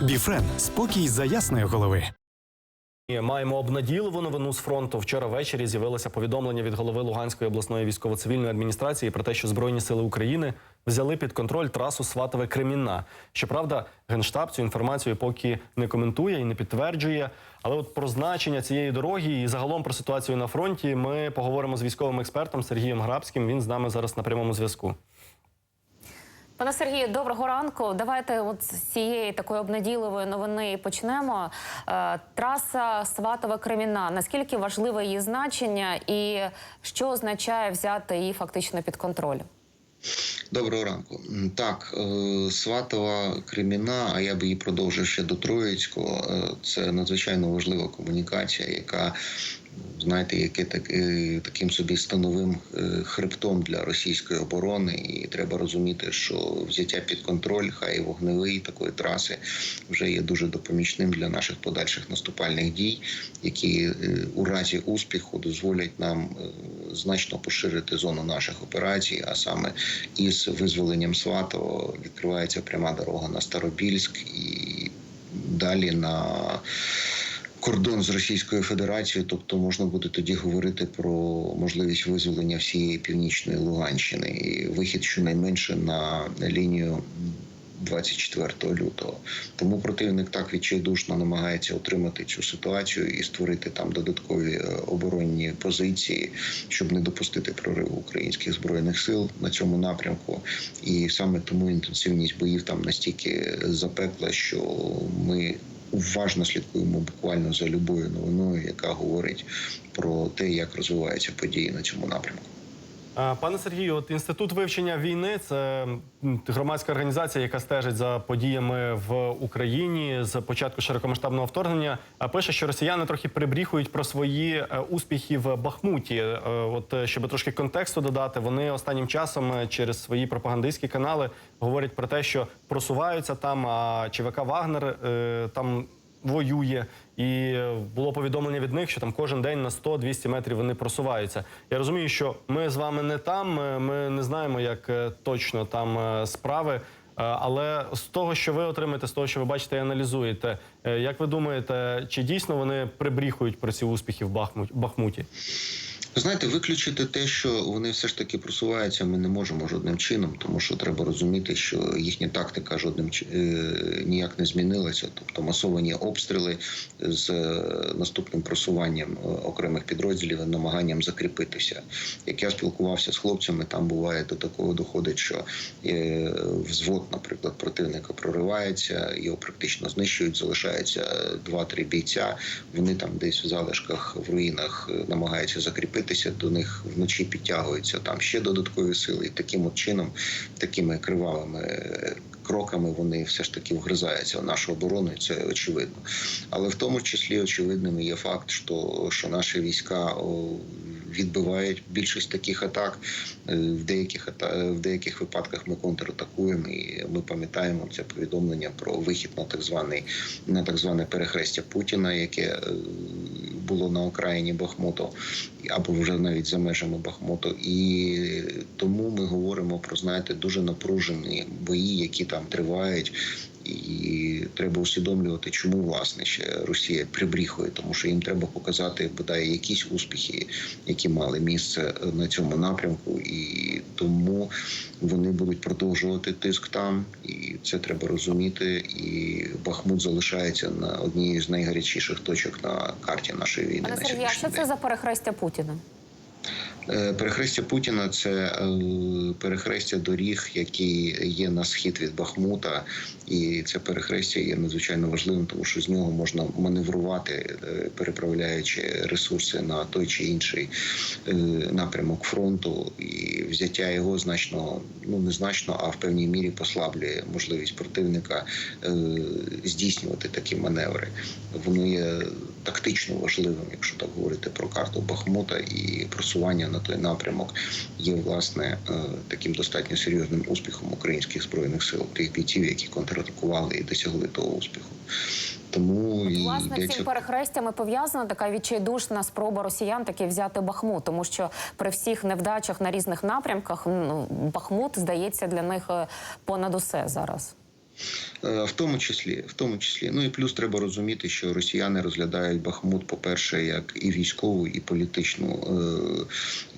Біфрен спокій за ясної голови. Маємо обнадійливу новину з фронту. Вчора ввечері з'явилося повідомлення від голови Луганської обласної військово-цивільної адміністрації про те, що Збройні сили України взяли під контроль трасу Сватове Кремінна. Щоправда, генштаб цю інформацію поки не коментує і не підтверджує. Але от про значення цієї дороги і загалом про ситуацію на фронті ми поговоримо з військовим експертом Сергієм Грабським. Він з нами зараз на прямому зв'язку. Пане Сергію, доброго ранку. Давайте от з цієї такої обнадійливої новини почнемо. Е, Траса Сватова Креміна. Наскільки важливе її значення, і що означає взяти її фактично під контроль? Доброго ранку. Так, е, Сватова Креміна, а я би її продовжив ще до Троїцького. е, Це надзвичайно важлива комунікація, яка знаєте, яке так, е, таким собі становим е, хребтом для російської оборони, і треба розуміти, що взяття під контроль, хай вогневий такої траси, вже є дуже допомічним для наших подальших наступальних дій, які е, у разі успіху дозволять нам значно поширити зону наших операцій, а саме із визволенням Сватого відкривається пряма дорога на Старобільськ і далі на кордон з Російською Федерацією, тобто можна буде тоді говорити про можливість визволення всієї північної Луганщини і вихід щонайменше на лінію. 24 лютого тому противник так відчайдушно намагається отримати цю ситуацію і створити там додаткові е, оборонні позиції, щоб не допустити прориву українських збройних сил на цьому напрямку. І саме тому інтенсивність боїв там настільки запекла, що ми уважно слідкуємо буквально за любою новиною, яка говорить про те, як розвиваються події на цьому напрямку. Пане Сергію, от інститут вивчення війни це громадська організація, яка стежить за подіями в Україні з початку широкомасштабного вторгнення. а Пише, що росіяни трохи прибріхують про свої е, успіхи в Бахмуті. Е, От е, щоб трошки контексту додати, вони останнім часом через свої пропагандистські канали говорять про те, що просуваються там. А ЧВК Вагнер там воює, і було повідомлення від них, що там кожен день на 100-200 метрів вони просуваються. Я розумію, що ми з вами не там. ми- Ми не знаємо, як е, точно там е, справи. Е, Але з того, що ви отримаєте, з того, що ви бачите і аналізуєте, е, як ви думаєте, чи дійсно вони прибріхують про ці успіхи в Бахму- Бахмуті? Знаєте, виключити те, що вони все ж таки просуваються, ми не можемо жодним чином, тому що треба розуміти, що їхня тактика жодним е, ніяк не змінилася. Тобто масовані обстріли з е, наступним просуванням е, окремих підрозділів намаганням закріпитися. Як я спілкувався з хлопцями, там буває до такого доходить, що е, взвод, наприклад, противника проривається, його практично знищують, залишається 2-3 бійця. Вони там десь в залишках в руїнах е, намагаються закріпитися. До них вночі підтягуються там ще додаткові сили, і таким от чином, такими кривавими е, кроками вони все ж таки вгризаються в нашу оборону, і це очевидно. Але в тому числі очевидним є факт, що, що наші війська відбивають більшість таких атак. Е, В деяких ата- в деяких випадках ми контратакуємо, і ми пам'ятаємо це повідомлення про вихід на так званий на так зване перехрестя Путіна, яке е, було на окраїні Бахмуту, або вже навіть за межами Бахмуту. І тому ми говоримо про знаєте дуже напружені бої, які там тривають. І треба усвідомлювати, чому власне ще Росія прибріхує, тому що їм треба показати бодай якісь успіхи, які мали місце на цьому напрямку, і тому вони будуть продовжувати тиск там, і це треба розуміти. І Бахмут залишається на одній з найгарячіших точок на карті нашої війни. Пане на Сергію, а що це за перехрестя Путіна? Е, Перехрестя Путіна це е, перехрестя доріг, які є на схід від Бахмута, і це перехрестя є надзвичайно важливим, тому що з нього можна маневрувати, е, переправляючи ресурси на той чи інший напрямок фронту, і взяття його значно, ну не значно, а в певній мірі послаблює можливість противника здійснювати такі маневри. Воно є тактично важливим, якщо так говорити про карту Бахмута і просування на той напрямок є власне е, таким достатньо серйозним успіхом українських збройних сил, тих бійців, які контратакували і досягли того успіху. Тому і Власне, йдеться цим перехрестями пов'язана така відчайдушна спроба росіян таки взяти Бахмут, тому що при всіх невдачах на різних напрямках ну, Бахмут здається для них е, понад усе зараз. Е, В тому числі, в тому числі, ну і плюс треба розуміти, що росіяни розглядають Бахмут, по-перше, як і військову, і політичну е,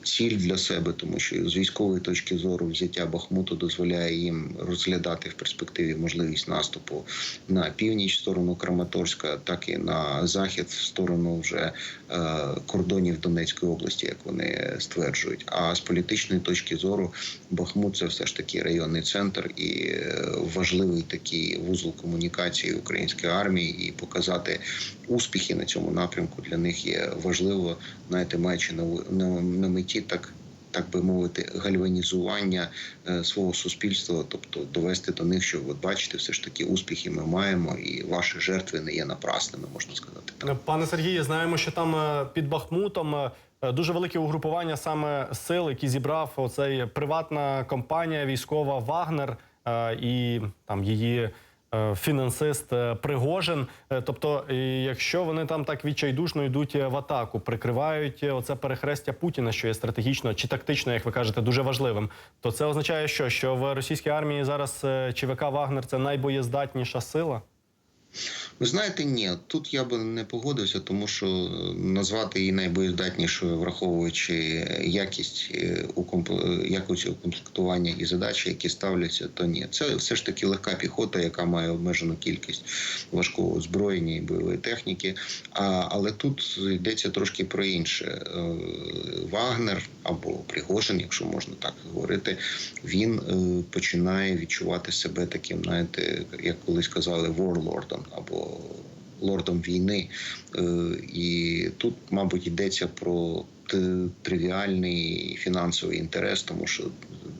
ціль для себе, тому що з військової точки зору взяття Бахмуту дозволяє їм розглядати в перспективі можливість наступу на північ сторону Краматорська, так і на захід в сторону вже е, кордонів Донецької області, як вони стверджують. А з політичної точки зору Бахмут це все ж таки районний центр і е, важливий такий вузол комунікації української армії, і показати успіхи на цьому напрямку для них є важливо, знаєте, маючи на, на, на меті так. Так би мовити, гальванізування е, свого суспільства, тобто довести до них, що от бачите, все ж таки успіхи ми маємо, і ваші жертви не є напрасними, можна сказати. Так. Пане Сергію, знаємо, що там е, під Бахмутом е, дуже велике угрупування саме сил, які зібрав оцей приватна компанія військова Вагнер і там її. е, Фінансист е, Пригожин, Е, тобто, якщо вони там так відчайдушно йдуть е, в атаку, прикривають е, оце перехрестя Путіна, що є стратегічно чи тактично, як ви кажете, дуже важливим, то це означає, що, що в російській армії зараз е, ЧВК Вагнер це найбоєздатніша сила. Ви знаєте, ні, тут я би не погодився, тому що назвати її найбоєздатнішою, враховуючи якість е, е, укомплектування і задачі, які ставляться, то ні. Це все ж таки легка піхота, яка має обмежену кількість важкого озброєння і бойової техніки. А, але тут йдеться трошки про інше. Е, Вагнер або Пригожин, якщо можна так говорити, він е, починає відчувати себе таким, знаєте, як колись казали, ворлордом або лордом війни. Е, І тут, мабуть, йдеться про тривіальний фінансовий інтерес, тому що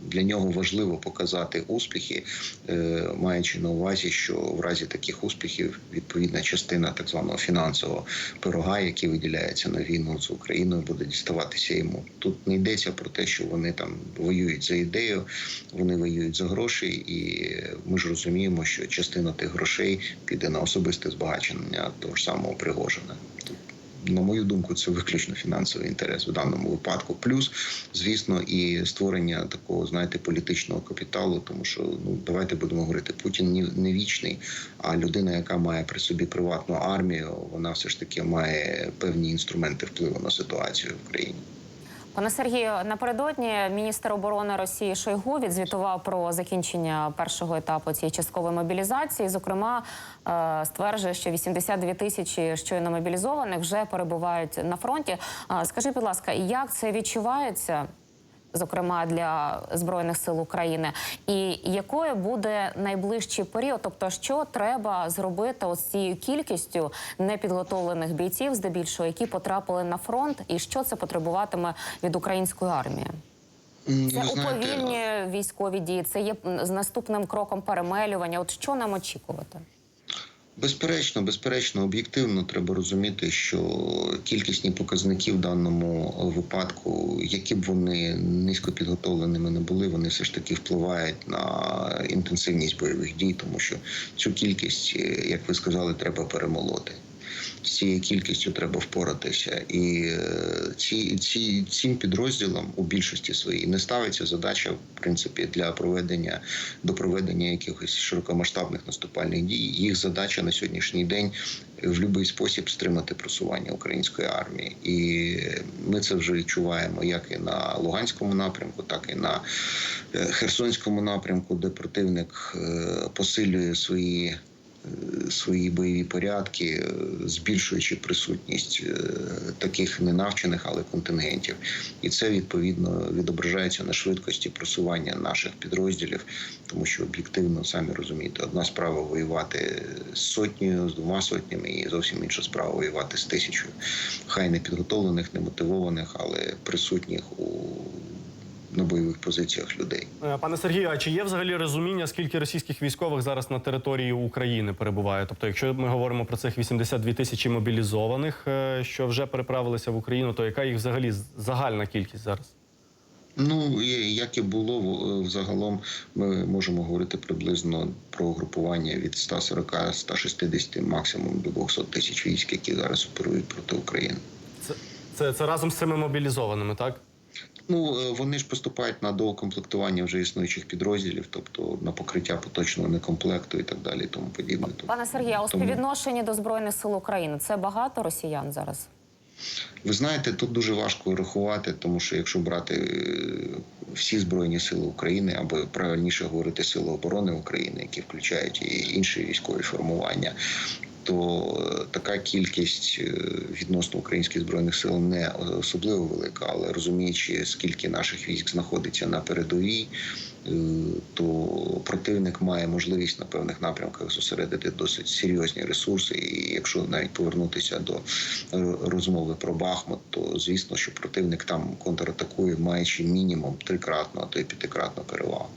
для нього важливо показати успіхи, е, маючи на увазі, що в разі таких успіхів відповідна частина так званого фінансового пирога, який виділяється на війну з Україною, буде діставатися йому. Тут не йдеться про те, що вони там воюють за ідею, вони воюють за гроші, і ми ж розуміємо, що частина тих грошей піде на особисте збагачення того ж самого Пригожина. На мою думку, це виключно фінансовий інтерес в даному випадку. Плюс, звісно, і створення такого, знаєте, політичного капіталу, тому що ну давайте будемо говорити, Путін не вічний, а людина, яка має при собі приватну армію, вона все ж таки має певні інструменти впливу на ситуацію в країні. Пане Сергію, напередодні міністр оборони Росії Шойгу відзвітував про закінчення першого етапу цієї часткової мобілізації. Зокрема, е, стверджує, що 82 тисячі щойно мобілізованих вже перебувають на фронті. Скажи, Скажіть, будь ласка, як це відчувається? Зокрема для збройних сил України, і якою буде найближчий період? Тобто, що треба зробити з цією кількістю непідготовлених бійців, здебільшого, які потрапили на фронт, і що це потребуватиме від української армії? Це знаєте, уповільнює військові дії. Це є з наступним кроком перемелювання. От що нам очікувати? Безперечно, безперечно, об'єктивно треба розуміти, що кількісні показники в даному випадку, які б вони низько підготовленими не були, вони все ж таки впливають на інтенсивність бойових дій, тому що цю кількість, е, як ви сказали, треба перемолоти. З цією кількістю треба впоратися, і е, ці, ці цим підрозділам у більшості своїй не ставиться задача, в принципі, для проведення до проведення якихось широкомасштабних наступальних дій. Їх задача на сьогоднішній день в будь-який спосіб стримати просування української армії, і ми це вже відчуваємо як і на Луганському напрямку, так і на е, Херсонському напрямку, де противник е, посилює свої свої бойові порядки, е, збільшуючи присутність е, таких ненавчених, але контингентів, і це відповідно відображається на швидкості просування наших підрозділів, тому що об'єктивно самі розумієте, одна справа воювати з сотнею, з двома сотнями, і зовсім інша справа воювати з тисячою. Хай не підготовлених, не мотивованих, але присутніх у на бойових позиціях людей. Е, Пане Сергію, а чи є взагалі розуміння, скільки російських військових зараз на території України перебуває? Тобто, якщо ми говоримо про цих 82 тисячі мобілізованих, е, що вже переправилися в Україну, то яка їх взагалі загальна кількість зараз? Ну як і було взагалом, ми можемо говорити приблизно про групування від 140-160 максимум до 200 тисяч військ, які зараз оперують проти України. Це, це, це разом з цими мобілізованими, так? Ну е, вони ж поступають на доукомплектування вже існуючих підрозділів, тобто на покриття поточного некомплекту і так далі, і тому подібне. Тобто, Пане Сергію, а у співвідношенні до збройних сил України це багато росіян зараз? Ви знаєте, тут дуже важко рахувати, тому що якщо брати е, всі збройні сили України, або правильніше говорити сили оборони України, які включають і інші військові формування. То е, така кількість е, відносно українських збройних сил не особливо велика, але розуміючи, скільки наших військ знаходиться на передовій, е, то противник має можливість на певних напрямках зосередити досить серйозні ресурси. І якщо навіть повернутися до розмови про Бахмут, то звісно, що противник там контратакує, маючи мінімум трикратну, а то й п'ятикратну перевагу.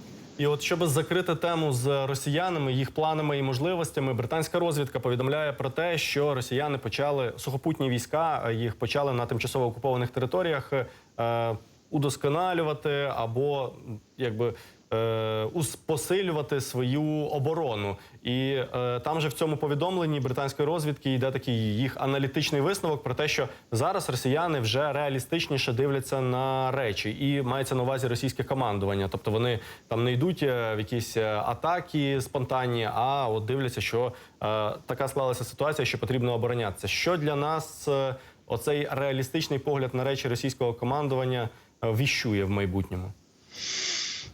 І от щоб закрити тему з росіянами, їх планами і можливостями, британська розвідка повідомляє про те, що росіяни почали сухопутні війська, е, їх почали на тимчасово окупованих територіях е, удосконалювати або якби. Е, Посилювати свою оборону, і е, там же в цьому повідомленні британської розвідки йде такий їх аналітичний висновок про те, що зараз росіяни вже реалістичніше дивляться на речі, і мається на увазі російське командування. Тобто вони там не йдуть е, в якісь е, атаки спонтанні, а от дивляться, що е, така склалася ситуація, що потрібно оборонятися. Що для нас е, оцей реалістичний погляд на речі російського командування віщує в майбутньому?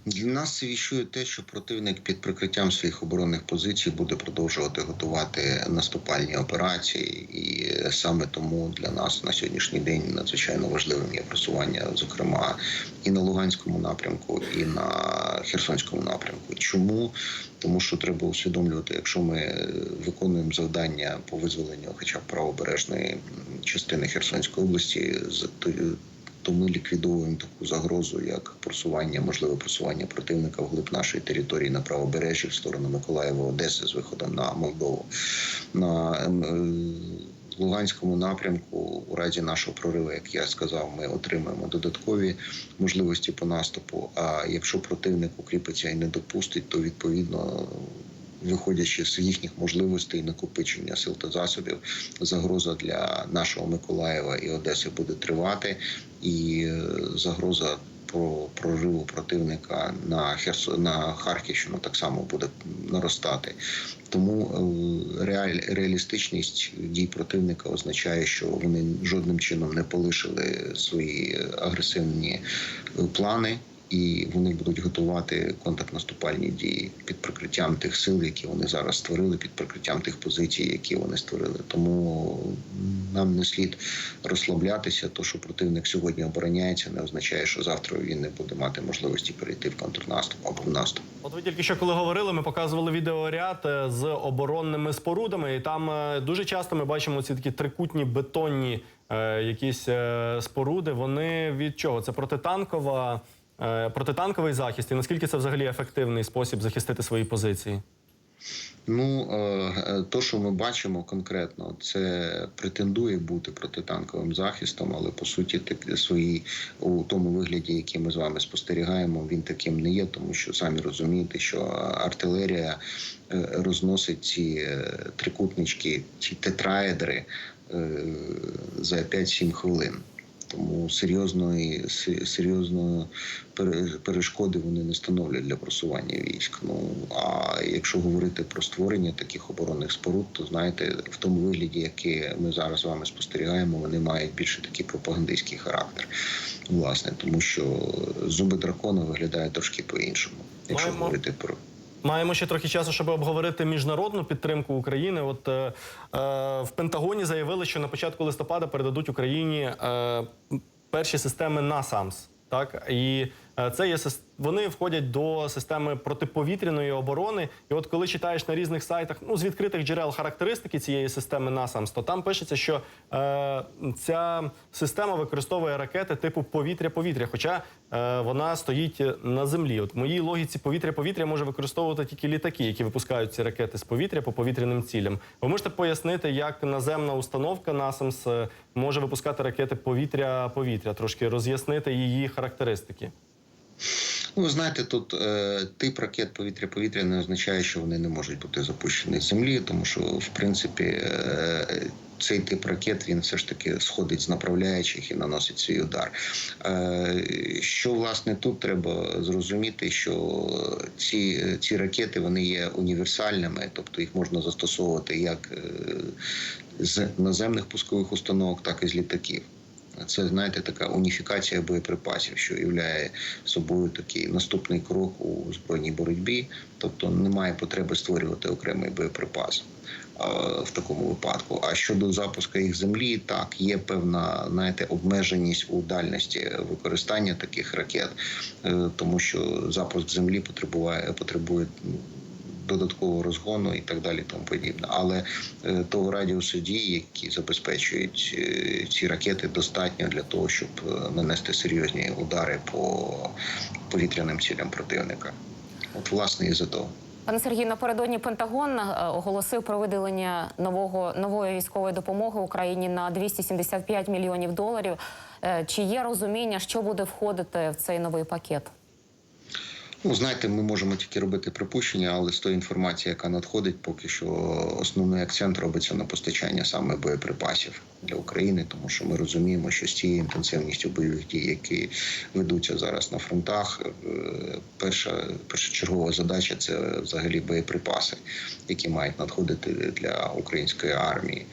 Для нас це віщує те, що противник під прикриттям своїх оборонних позицій буде продовжувати готувати наступальні операції, і саме тому для нас на сьогоднішній день надзвичайно важливим є просування, зокрема, і на Луганському напрямку, і на Херсонському напрямку. Чому? Тому що треба усвідомлювати, якщо ми виконуємо завдання по визволенню, хоча б правобережної частини Херсонської області, з то- ми ліквідовуємо таку загрозу, як просування, можливе просування противника вглиб нашої території на правобережжі в сторону Миколаєва, Одеси з виходом на Молдову. На ем, е, Луганському напрямку, у разі нашого прориву, як я сказав, ми отримаємо додаткові можливості по наступу. А якщо противник укріпиться і не допустить, то відповідно. Виходячи з їхніх можливостей накопичення сил та засобів, загроза для нашого Миколаєва і Одеси буде тривати, і е, загроза про прориву противника на Херсон на Харківщину так само буде наростати. Тому е, реаль, реалістичність дій противника означає, що вони жодним чином не полишили свої агресивні е, плани. І вони будуть готувати контрнаступальні дії під прикриттям тих сил, які вони зараз створили, під прикриттям тих позицій, які вони створили. Тому нам не слід розслаблятися. То, що противник сьогодні обороняється, не означає, що завтра він не буде мати можливості перейти в контрнаступ або в наступ. От ви тільки що коли говорили, ми показували відеоряд е, з оборонними спорудами, і там е, дуже часто ми бачимо ці такі трикутні бетонні е, якісь споруди. Вони від чого? Це протитанкова, протитанковий захист. І наскільки це взагалі ефективний спосіб захистити свої позиції? Ну, е, то, що ми бачимо конкретно, це претендує бути протитанковим захистом, але по суті, так свої у тому вигляді, який ми з вами спостерігаємо, він таким не є, тому що самі розумієте, що артерерія е, розносить ці е, трикутнички, ці тетраедри е, за 5-7 хвилин. Тому серйозної се- серйозної перешкоди вони не становлять для просування військ. Ну а якщо говорити про створення таких оборонних споруд, то знаєте, в тому вигляді, який ми зараз з вами спостерігаємо, вони мають більше такий пропагандистський характер, власне, тому що зуби дракона виглядають трошки по-іншому, якщо Маємо- говорити про. Маємо ще трохи часу, щоб обговорити міжнародну підтримку України. От е, е, в Пентагоні заявили, що на початку листопада передадуть Україні е, перші системи НАСАМС. Так і це є вони входять до системи протиповітряної оборони. І от коли читаєш на різних сайтах, ну з відкритих джерел характеристики цієї системи NASAMS, то там пишеться, що е, ця система використовує ракети типу повітря-повітря, хоча е, вона стоїть на землі. От в моїй логіці повітря-повітря може використовувати тільки літаки, які випускають ці ракети з повітря по повітряним цілям. Ви можете пояснити, як наземна установка NASAMS е, може випускати ракети повітря-повітря, трошки роз'яснити її характеристики. Ну, ви знаєте, тут е, тип ракет повітря-повітря не означає, що вони не можуть бути запущені з землі, тому що в принципі е, цей тип ракет він все ж таки сходить з направляючих і наносить свій удар. Е, Що власне тут треба зрозуміти, що ці, ці ракети вони є універсальними, тобто їх можна застосовувати як е, з наземних пускових установок, так і з літаків. Це знаєте така уніфікація боєприпасів, що являє собою такий наступний крок у збройній боротьбі. Тобто немає потреби створювати окремий боєприпас в такому випадку. А щодо запуску їх землі, так є певна знаєте, обмеженість у дальності використання таких ракет, е, тому що запуск землі потребує потребує. Додаткового розгону і так далі, тому подібне. Але е, того радіусу дії, які забезпечують е, ці ракети, достатньо для того, щоб е, нанести серйозні удари по повітряним цілям противника. От, власне, і за того. Пане Сергію, напередодні Пентагон оголосив про виділення нового нової військової допомоги Україні на 275 мільйонів доларів. Чи є розуміння, що буде входити в цей новий пакет? Ну, знаєте, ми можемо тільки робити припущення, але з тої інформації, яка надходить, поки що основний акцент робиться на постачання саме боєприпасів для України, тому що ми розуміємо, що з цією інтенсивністю бойових дій, які ведуться зараз на фронтах, е, перша першочергова задача це взагалі боєприпаси, які мають надходити для української армії.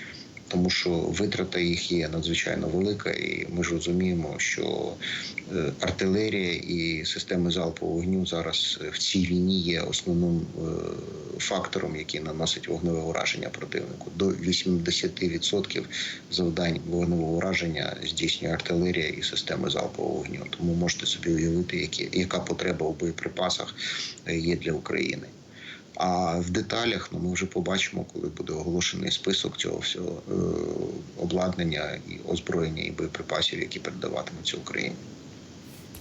Тому що витрата їх є надзвичайно велика, і ми ж розуміємо, що е, артилерія і системи залпового вогню зараз в цій війні є основним е, фактором, який наносить вогневе ураження противнику. До 80% завдань вогневого ураження здійснює артилерія і системи залпового вогню. Тому можете собі уявити, які, яка потреба у боєприпасах е, є для України. А в деталях ну, ми вже побачимо, коли буде оголошений список цього всього е, обладнання і озброєння і боєприпасів, які передаватимуться Україні.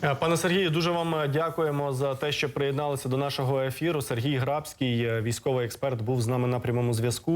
Е, Пане Сергію, дуже вам дякуємо за те, що приєдналися до нашого ефіру. Сергій Грабський, е, військовий експерт, був з нами на прямому зв'язку.